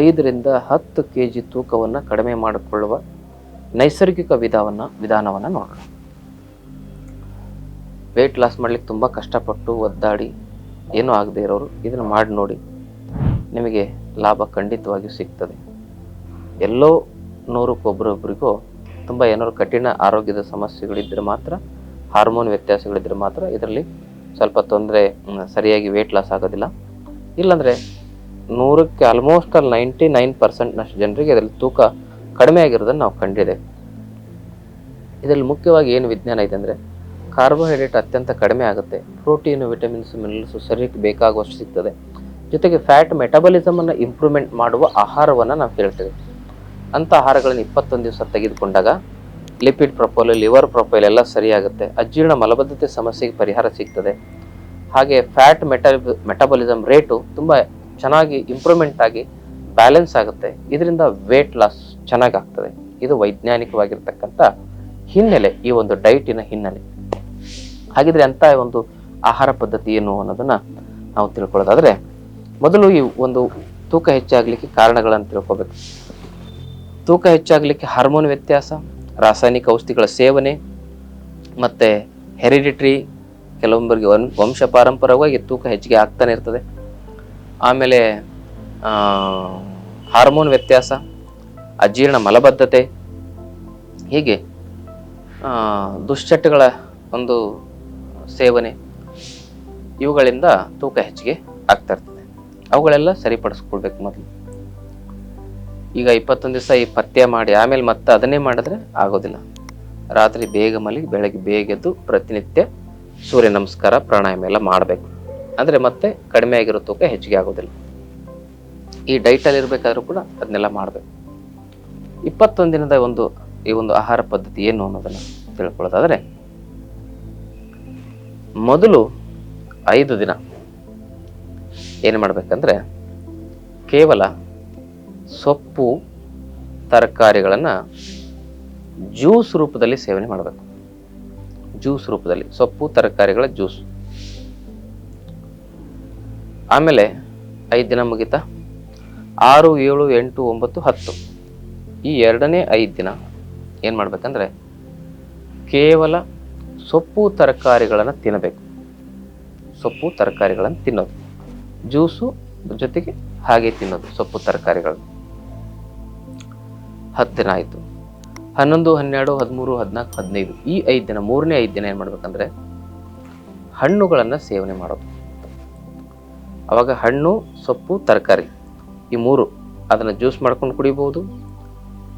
ಐದರಿಂದ ಹತ್ತು K G ತೂಕವನ್ನು ಕಡಿಮೆ ಮಾಡಿಕೊಳ್ಳುವ ನೈಸರ್ಗಿಕ ವಿಧಾನವನ್ನು ವಿಧಾನವನ್ನು ನೋಡೋಣ. ವೆಯ್ಟ್ ಲಾಸ್ ಮಾಡ್ಲಿಕ್ಕೆ ತುಂಬ ಕಷ್ಟಪಟ್ಟು ಒದ್ದಾಡಿ ಏನೂ ಆಗದೇ ಇರೋರು ಇದನ್ನು ಮಾಡಿ ನೋಡಿ. ನಿಮಗೆ ಲಾಭ ಖಂಡಿತವಾಗಿಯೂ ಸಿಗ್ತದೆ. ಎಲ್ಲೋ ನೂರಕ್ಕೊಬ್ಬರೊಬ್ಬರಿಗೂ ತುಂಬ ಏನಾದ್ರು ಕಠಿಣ ಆರೋಗ್ಯದ ಸಮಸ್ಯೆಗಳಿದ್ದರೆ ಮಾತ್ರ ಹಾರ್ಮೋನ್ ವ್ಯತ್ಯಾಸಗಳಿದ್ದರೆ ಮಾತ್ರ ಇದರಲ್ಲಿ ಸ್ವಲ್ಪ ತೊಂದರೆ ಸರಿಯಾಗಿ ವೆಯ್ಟ್ ಲಾಸ್ ಆಗೋದಿಲ್ಲ. ಇಲ್ಲಾಂದರೆ ನೂರಕ್ಕೆ ಆಲ್ಮೋಸ್ಟ್ ಅಲ್ಲಿ ನೈಂಟಿ ನೈನ್ ಪರ್ಸೆಂಟ್ನಷ್ಟು ಜನರಿಗೆ ಇದರಲ್ಲಿ ತೂಕ ಕಡಿಮೆ ಆಗಿರೋದನ್ನು ನಾವು ಕಂಡಿದ್ದೇವೆ. ಇದರಲ್ಲಿ ಮುಖ್ಯವಾಗಿ ಏನು ವಿಜ್ಞಾನ ಇದೆ ಅಂದರೆ ಕಾರ್ಬೋಹೈಡ್ರೇಟ್ ಅತ್ಯಂತ ಕಡಿಮೆ ಆಗುತ್ತೆ. ಪ್ರೋಟೀನು ವಿಟಮಿನ್ಸ್ ಮಿನರಲ್ಸು ಶರೀರಕ್ಕೆ ಬೇಕಾಗುವಷ್ಟು ಸಿಗ್ತದೆ. ಜೊತೆಗೆ ಫ್ಯಾಟ್ ಮೆಟಬಲಿಸಮನ್ನು ಇಂಪ್ರೂವ್ಮೆಂಟ್ ಮಾಡುವ ಆಹಾರವನ್ನು ನಾವು ಹೇಳ್ತೇವೆ. ಅಂಥ ಆಹಾರಗಳನ್ನು ಇಪ್ಪತ್ತೊಂದು ದಿವಸ ತೆಗೆದುಕೊಂಡಾಗ ಲಿಪಿಡ್ ಪ್ರೊಫೈಲ್ ಲಿವರ್ ಪ್ರೊಫೈಲ್ ಎಲ್ಲ ಸರಿಯಾಗುತ್ತೆ. ಅಜೀರ್ಣ ಮಲಬದ್ಧತೆ ಸಮಸ್ಯೆಗೆ ಪರಿಹಾರ ಸಿಗ್ತದೆ. ಹಾಗೆ ಫ್ಯಾಟ್ ಮೆಟಬ ಮೆಟಬಲಿಸಮ್ ರೇಟು ತುಂಬ ಚೆನ್ನಾಗಿ ಇಂಪ್ರೂವ್ಮೆಂಟ್ ಆಗಿ ಬ್ಯಾಲೆನ್ಸ್ ಆಗುತ್ತೆ. ಇದರಿಂದ ವೇಟ್ ಲಾಸ್ ಚೆನ್ನಾಗಿ ಆಗ್ತದೆ ಇದು ವೈಜ್ಞಾನಿಕವಾಗಿರ್ತಕ್ಕಂಥ ಹಿನ್ನೆಲೆ, ಈ ಒಂದು ಡೈಟಿನ ಹಿನ್ನೆಲೆ. ಹಾಗಿದ್ರೆ ಅಂತ ಒಂದು ಆಹಾರ ಪದ್ಧತಿ ಏನು ಅನ್ನೋದನ್ನ ನಾವು ತಿಳ್ಕೊಳ್ಳೋದಾದ್ರೆ, ಮೊದಲು ಈ ಒಂದು ತೂಕ ಹೆಚ್ಚಾಗಲಿಕ್ಕೆ ಕಾರಣಗಳನ್ನು ತಿಳ್ಕೊಬೇಕು. ತೂಕ ಹೆಚ್ಚಾಗಲಿಕ್ಕೆ ಹಾರ್ಮೋನ್ ವ್ಯತ್ಯಾಸ, ರಾಸಾಯನಿಕ ಔಷಧಿಗಳ ಸೇವನೆ, ಮತ್ತು ಹೆರಿಡಿಟ್ರಿ ಕೆಲವೊಬ್ಬರಿಗೆ ವಂಶ ಪಾರಂಪರವಾಗಿ ತೂಕ ಹೆಚ್ಚಿಗೆ ಆಗ್ತಾನೆ ಇರ್ತದೆ. ಆಮೇಲೆ ಹಾರ್ಮೋನ್ ವ್ಯತ್ಯಾಸ, ಅಜೀರ್ಣ ಮಲಬದ್ಧತೆ, ಹೀಗೆ ದುಶ್ಚಟಗಳ ಒಂದು ಸೇವನೆ, ಇವುಗಳಿಂದ ತೂಕ ಹೆಚ್ಚಿಗೆ ಆಗ್ತಾ ಇರ್ತದೆ. ಅವುಗಳೆಲ್ಲ ಸರಿಪಡಿಸ್ಕೊಳ್ಬೇಕು ಮೊದಲು. ಈಗ ಇಪ್ಪತ್ತೊಂದು ದಿವಸ ಈ ಪಥ್ಯ ಮಾಡಿ, ಆಮೇಲೆ ಮತ್ತೆ ಅದನ್ನೇ ಮಾಡಿದ್ರೆ ಆಗೋದಿಲ್ಲ. ರಾತ್ರಿ ಬೇಗ ಮಲಗಿ, ಬೆಳಗ್ಗೆ ಬೇಗ ಎದ್ದು ಪ್ರತಿನಿತ್ಯ ಸೂರ್ಯ ನಮಸ್ಕಾರ, ಪ್ರಾಣಾಯಾಮ ಎಲ್ಲ ಮಾಡಬೇಕು. ಅಂದರೆ ಮತ್ತೆ ಕಡಿಮೆ ಆಗಿರೋ ತೂಕ ಹೆಚ್ಚಿಗೆ ಆಗೋದಿಲ್ಲ. ಈ ಡೈಟಲ್ಲಿ ಇರಬೇಕಾದ್ರೂ ಕೂಡ ಅದನ್ನೆಲ್ಲ ಮಾಡಬೇಕು. ಇಪ್ಪತ್ತೊಂದು ದಿನದ ಒಂದು, ಈ ಒಂದು ಆಹಾರ ಪದ್ಧತಿ ಏನು ಅನ್ನೋದನ್ನು ತಿಳ್ಕೊಳ್ಳೋದಾದರೆ, ಮೊದಲು ಐದು ದಿನ ಏನು ಮಾಡಬೇಕಂದ್ರೆ ಕೇವಲ ಸೊಪ್ಪು, ತರಕಾರಿಗಳನ್ನು ಜ್ಯೂಸ್ ರೂಪದಲ್ಲಿ ಸೇವನೆ ಮಾಡಬೇಕು. ಜ್ಯೂಸ್ ರೂಪದಲ್ಲಿ ಸೊಪ್ಪು, ತರಕಾರಿಗಳ ಜ್ಯೂಸ್ ಆಮೇಲೆ ಐದು ದಿನ ಮುಗಿತಾ, ಆರು, ಏಳು, ಎಂಟು, ಒಂಬತ್ತು, ಹತ್ತು. ಈ ಎರಡನೇ ಐದು ದಿನ ಏನು ಮಾಡಬೇಕಂದ್ರೆ ಕೇವಲ ಸೊಪ್ಪು ತರಕಾರಿಗಳನ್ನು ತಿನ್ನಬೇಕು. ಸೊಪ್ಪು ತರಕಾರಿಗಳನ್ನು ತಿನ್ನೋದು. ಜ್ಯೂಸು ಜೊತೆಗೆ ಹಾಗೆ ತಿನ್ನೋದು ಸೊಪ್ಪು ತರಕಾರಿಗಳು. ಹತ್ತು ದಿನ ಆಯಿತು. ಹನ್ನೊಂದು, ಹನ್ನೆರಡು, ಹದಿಮೂರು, ಹದಿನಾಲ್ಕು, ಹದಿನೈದು ಈ ಐದು ದಿನ, ಮೂರನೇ ಐದು ದಿನ ಏನು ಮಾಡ್ಬೇಕಂದ್ರೆ ಹಣ್ಣುಗಳನ್ನು ಸೇವನೆ ಮಾಡೋದು. ಅವಾಗ ಹಣ್ಣು, ಸೊಪ್ಪು, ತರಕಾರಿ ಈ ಮೂರು ಅದನ್ನು ಜ್ಯೂಸ್ ಮಾಡ್ಕೊಂಡು ಕುಡಿಬೋದು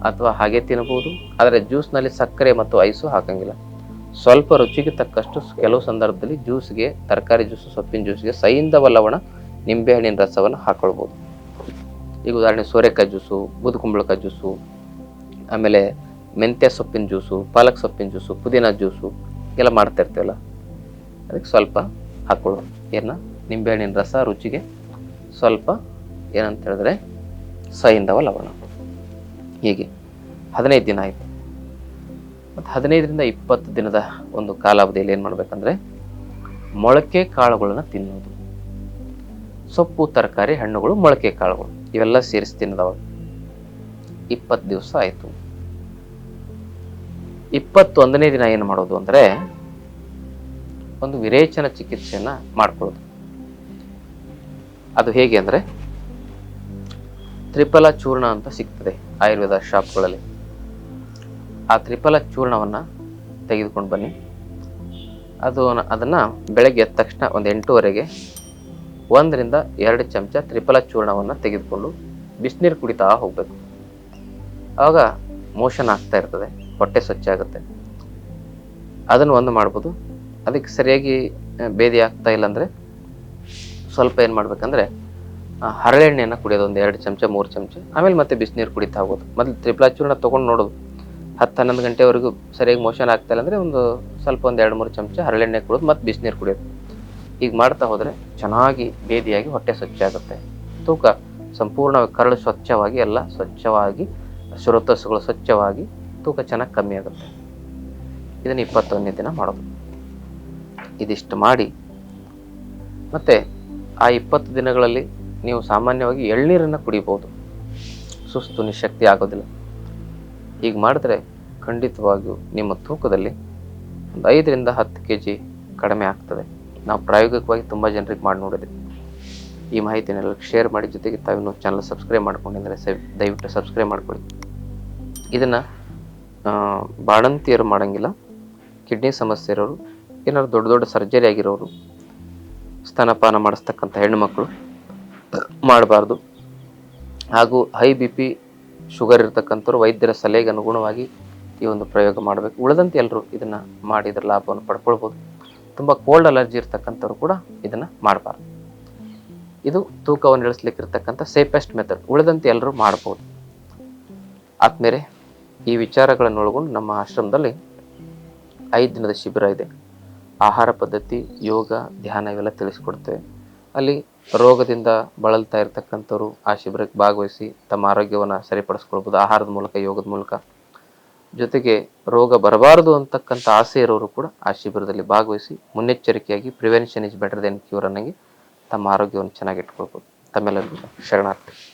ಅಥವಾ ಹಾಗೆ ತಿನ್ನಬಹುದು ಆದರೆ ಜ್ಯೂಸ್ನಲ್ಲಿ ಸಕ್ಕರೆ ಮತ್ತು ಐಸು ಹಾಕಂಗಿಲ್ಲ. ಸ್ವಲ್ಪ ರುಚಿಗೆ ತಕ್ಕಷ್ಟು ಕೆಲವು ಸಂದರ್ಭದಲ್ಲಿ ಜ್ಯೂಸ್ಗೆ ತರಕಾರಿ ಜ್ಯೂಸು ಸೊಪ್ಪಿನ ಜ್ಯೂಸ್ಗೆ ಸೈಂಧವ ಲವಣ ನಿಂಬೆಹಣ್ಣಿನ ರಸವನ್ನು ಹಾಕೊಳ್ಬೋದು. ಈಗ ಉದಾಹರಣೆ ಸೋರೆಕಾಯಿ ಜ್ಯೂಸು ಬೂದುಕುಂಬಳಕಾಯಿ ಜ್ಯೂಸು ಆಮೇಲೆ ಮೆಂತ್ಯ ಸೊಪ್ಪಿನ ಜ್ಯೂಸು ಪಾಲಕ್ ಸೊಪ್ಪಿನ ಜ್ಯೂಸು ಪುದೀನ ಜ್ಯೂಸು ಎಲ್ಲ ಮಾಡ್ತಾ ಇರ್ತೀವಲ್ಲ. ಅದಕ್ಕೆ ಸ್ವಲ್ಪ ಹಾಕ್ಕೊಳ್ಳೋದು ಏನ? ನಿಂಬೆಹಣ್ಣಿನ ರಸ ರುಚಿಗೆ ಸ್ವಲ್ಪ ಏನಂತ ಹೇಳಿದ್ರೆ ಸೈಂದವ ಲವಣ. ಹೀಗೆ ಹದಿನೈದು ದಿನ ಆಯಿತು. ಮತ್ತು ಹದಿನೈದರಿಂದ ಇಪ್ಪತ್ತು ದಿನದ ಒಂದು ಕಾಲಾವಧಿಯಲ್ಲಿ ಏನು ಮಾಡಬೇಕಂದ್ರೆ ಮೊಳಕೆ ಕಾಳುಗಳನ್ನು ತಿನ್ನೋದು. ಸೊಪ್ಪು, ತರಕಾರಿ, ಹಣ್ಣುಗಳು, ಮೊಳಕೆ ಕಾಳುಗಳು, ಇವೆಲ್ಲ ಸೇರಿಸಿ ತಿನ್ನದವ ಇಪ್ಪತ್ತು ದಿವಸ ಆಯಿತು. ಇಪ್ಪತ್ತೊಂದನೇ ದಿನ ಏನು ಮಾಡೋದು ಅಂದರೆ ಒಂದು ವಿರೇಚನ ಚಿಕಿತ್ಸೆಯನ್ನ ಮಾಡ್ಕೊಳ್ಳೋದು. ಅದು ಹೇಗೆ ಅಂದರೆ ತ್ರಿಫಲ ಚೂರ್ಣ ಅಂತ ಸಿಗ್ತದೆ ಆಯುರ್ವೇದ ಶಾಪ್ಗಳಲ್ಲಿ. ಆ ತ್ರಿಫಲ ಚೂರ್ಣವನ್ನು ತೆಗೆದುಕೊಂಡು ಬನ್ನಿ. ಅದು ಅದನ್ನು ಬೆಳಗ್ಗೆ ಎದ್ದ ತಕ್ಷಣ ಒಂದು ಎಂಟೂವರೆಗೆ ಒಂದರಿಂದ ಎರಡು ಚಮಚ ತ್ರಿಫಲ ಚೂರ್ಣವನ್ನು ತೆಗೆದುಕೊಂಡು ಬಿಸಿನೀರು ಕುಡಿತಾ ಹೋಗಬೇಕು. ಆವಾಗ ಮೋಷನ್ ಆಗ್ತಾ ಇರ್ತದೆ, ಹೊಟ್ಟೆ ಸ್ವಚ್ಛ ಆಗುತ್ತೆ. ಅದನ್ನು ಒಂದು ಮಾಡ್ಬೋದು. ಅದಕ್ಕೆ ಸರಿಯಾಗಿ ಭೇದಿ ಆಗ್ತಾ ಇಲ್ಲ ಅಂದರೆ ಸ್ವಲ್ಪ ಏನು ಮಾಡ್ಬೇಕಂದ್ರೆ ಹರಳೆಣ್ಣೆಯನ್ನು ಕುಡಿಯೋದು, ಒಂದು ಎರಡು ಚಮಚ, ಮೂರು ಚಮಚ, ಆಮೇಲೆ ಮತ್ತೆ ಬಿಸಿನೀರು ಕುಡಿತಾ ಹೋಗೋದು. ಮೊದಲು ತ್ರಿಪ್ಲಾಚೂರ್ಣ ತೊಗೊಂಡು ನೋಡೋದು. ಹತ್ತು ಹನ್ನೊಂದು ಗಂಟೆವರೆಗೂ ಸರಿಯಾಗಿ ಮೋಷನ್ ಆಗ್ತಾಯಿಲ್ಲ ಅಂದರೆ ಒಂದು ಸ್ವಲ್ಪ ಒಂದು ಎರಡು ಮೂರು ಚಮಚ ಹರಳೆಣ್ಣೆ ಕುಡಿಯೋದು ಮತ್ತು ಬಿಸಿನೀರು ಕುಡಿಯೋದು. ಈಗ ಮಾಡ್ತಾ ಹೋದರೆ ಚೆನ್ನಾಗಿ ಬೇದಿಯಾಗಿ ಹೊಟ್ಟೆ ಸ್ವಚ್ಛ ಆಗುತ್ತೆ. ತೂಕ ಸಂಪೂರ್ಣ ಕರಳು ಸ್ವಚ್ಛವಾಗಿ, ಎಲ್ಲ ಸ್ವಚ್ಛವಾಗಿ, ಶ್ರೋತಸ್ಸುಗಳು ಸ್ವಚ್ಛವಾಗಿ ತೂಕ ಚೆನ್ನಾಗಿ ಕಮ್ಮಿ ಆಗುತ್ತೆ. ಇದನ್ನು ಇಪ್ಪತ್ತೊಂದನೇ ದಿನ ಮಾಡೋದು. ಇದಿಷ್ಟು ಮಾಡಿ ಮತ್ತು ಆ ಇಪ್ಪತ್ತು ದಿನಗಳಲ್ಲಿ ನೀವು ಸಾಮಾನ್ಯವಾಗಿ ಎಳ್ನೀರನ್ನು ಕುಡಿಬೋದು. ಸುಸ್ತು ನಿಶಕ್ತಿ ಆಗೋದಿಲ್ಲ. ಹೀಗೆ ಮಾಡಿದ್ರೆ ಖಂಡಿತವಾಗಿಯೂ ನಿಮ್ಮ ತೂಕದಲ್ಲಿ ಒಂದು ಐದರಿಂದ ಹತ್ತು ಕೆ ಜಿ ಕಡಿಮೆ ಆಗ್ತದೆ. ನಾವು ಪ್ರಾಯೋಗಿಕವಾಗಿ ತುಂಬ ಜನರಿಗೆ ಮಾಡಿ ನೋಡಿದ್ವಿ ಈ ಮಾಹಿತಿನೆಲ್ಲ ಶೇರ್ ಮಾಡಿ, ಜೊತೆಗೆ ತಾವಿನ ಚಾನಲ್ ಸಬ್ಸ್ಕ್ರೈಬ್ ಮಾಡ್ಕೊಂಡಿದ್ರೆ ಸೆ ದಯವಿಟ್ಟು ಸಬ್ಸ್ಕ್ರೈಬ್ ಮಾಡ್ಕೊಳ್ಳಿ. ಇದನ್ನು ಬಾಣಂತಿಯರು ಮಾಡೋಂಗಿಲ್ಲ. ಕಿಡ್ನಿ ಸಮಸ್ಯೆ ಇರೋರು, ಏನಾದ್ರು ದೊಡ್ಡ ದೊಡ್ಡ ಸರ್ಜರಿ ಆಗಿರೋರು ಸ್ತನಪಾನ ಮಾಡಿಸ್ತಕ್ಕಂಥ ಹೆಣ್ಣುಮಕ್ಕಳು ಮಾಡಬಾರ್ದು. ಹಾಗೂ ಹೈ ಬಿ ಪಿ ಶುಗರ್ ಇರತಕ್ಕಂಥವ್ರು ವೈದ್ಯರ ಸಲಹೆಗೆ ಅನುಗುಣವಾಗಿ ಈ ಒಂದು ಪ್ರಯೋಗ ಮಾಡಬೇಕು. ಉಳಿದಂತೆ ಎಲ್ಲರೂ ಇದನ್ನು ಮಾಡಿ ಇದರ ಲಾಭವನ್ನು ಪಡ್ಕೊಳ್ಬೋದು. ತುಂಬ ಕೋಲ್ಡ್ ಅಲರ್ಜಿ ಇರ್ತಕ್ಕಂಥವ್ರು ಕೂಡ ಇದನ್ನು ಮಾಡಬಾರ್ದು. ಇದು ತೂಕವನ್ನು ಇಳಿಸ್ಲಿಕ್ಕಿರ್ತಕ್ಕಂಥ ಸೇಫೆಸ್ಟ್ ಮೆಥಡ್ ಉಳಿದಂತೆ ಎಲ್ಲರೂ ಮಾಡ್ಬೋದು. ಆದ್ಮೇಲೆ ಈ ವಿಚಾರಗಳನ್ನು ಒಳಗೊಂಡು ನಮ್ಮ ಆಶ್ರಮದಲ್ಲಿ ಐದು ದಿನದ ಶಿಬಿರ ಇದೆ. ಆಹಾರ ಪದ್ಧತಿ, ಯೋಗ, ಧ್ಯಾನ ಇವೆಲ್ಲ ತಿಳಿಸ್ಕೊಡ್ತೇವೆ. ಅಲ್ಲಿ ರೋಗದಿಂದ ಬಳಲ್ತಾ ಇರ್ತಕ್ಕಂಥವ್ರು ಆ ಶಿಬಿರಕ್ಕೆ ಭಾಗವಹಿಸಿ ತಮ್ಮ ಆರೋಗ್ಯವನ್ನು ಸರಿಪಡಿಸ್ಕೊಳ್ಬೋದು ಆಹಾರದ ಮೂಲಕ, ಯೋಗದ ಮೂಲಕ. ಜೊತೆಗೆ ರೋಗ ಬರಬಾರದು ಅಂತಕ್ಕಂಥ ಆಸೆ ಇರೋರು ಕೂಡ ಆ ಶಿಬಿರದಲ್ಲಿ ಭಾಗವಹಿಸಿ ಮುನ್ನೆಚ್ಚರಿಕೆಯಾಗಿ prevention is better than cure ಅನ್ನಂಗೆ ತಮ್ಮ ಆರೋಗ್ಯವನ್ನು ಚೆನ್ನಾಗಿ ಇಟ್ಕೊಳ್ಬೋದು ತಮ್ಮೆಲ್ಲರಿಗೂ ಶರಣಾರ್ಥಿ.